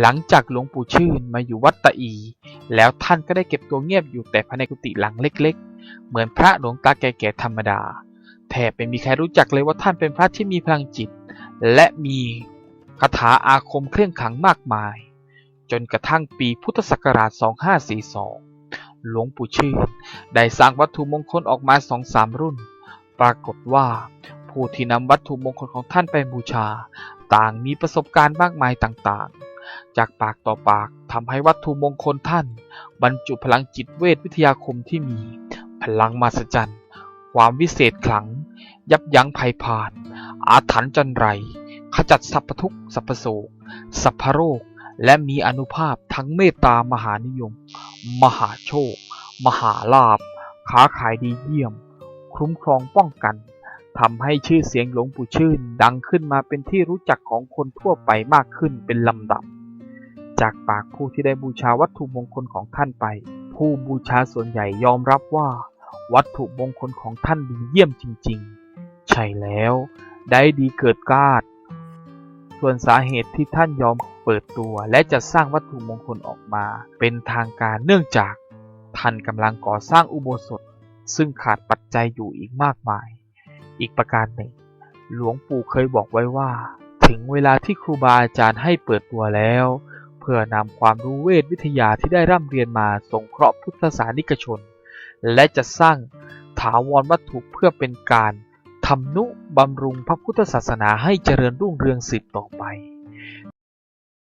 หลังจากหลวงปู่ชื่นมาอยู่วัดตะอี แล้วท่านก็ได้เก็บตัวเงียบอยู่แต่ภายในกุฏิหลังเล็ก ๆ เหมือนพระหลวงตาแก่ๆธรรมดา แทบไม่มีใครรู้จักเลยว่าท่านเป็นพระที่มีพลังจิต และมีคาถาอาคมเครื่องขังมากมาย จนกระทั่งปีพุทธศักราช 2542 หลวงปู่ชื่นได้สร้างวัตถุมงคลออกมาสองสามรุ่น ปรากฏว่าผู้ที่นำวัตถุมงคลของท่านไปบูชา ต่างมีประสบการณ์มากมายต่างๆ จากปากต่อปากทำให้วัตถุมงคลท่าน บรรจุพลังจิตเวทวิทยาคมที่มี พลังมหัศจรรย์ ความวิเศษขลัง ยับยั้งภัยพาน อาถรรพ์จันไร ขจัดสรรพทุกสรรพโศกสัพพโรค และมีอนุภาพทั้งเมตตามหานิยม มหาโชค มหาลาภค้าขายดีเยี่ยม คุ้มครองป้องกันทำให้ชื่อเสียงหลวงปู่ชื่นดังขึ้นมาเป็นที่รู้จักของคนทั่วไปมากขึ้นเป็นลำดับ จากปากผู้ที่ได้บูชาวัตถุมงคลของท่านไป ผู้บูชาส่วนใหญ่ยอมรับว่า วัตถุมงคลของท่านดีเยี่ยมจริง ๆ ใช่แล้ว ได้ดีเกิดกาดส่วนสาเหตุที่ท่านยอมเปิดตัวและจะสร้างวัตถุมงคลออกมา เป็นทางการเนื่องจาก ท่านกำลังก่อสร้างอุโบสถ ซึ่งขาดปัจจัยอยู่อีกมากมาย อีกประการหนึ่ง หลวงปู่เคยบอกไว้ว่า ถึงเวลาที่ครูบาอาจารย์ให้เปิดตัวแล้ว เพื่อนำความรู้เวทวิทยาที่ได้ร่ำเรียนมาสงเคราะห์พุทธศาสนิกชน และจะสร้างถาวรวัตถุเพื่อเป็นการทำนุบำรุงพระพุทธศาสนาให้เจริญรุ่งเรืองสืบต่อไป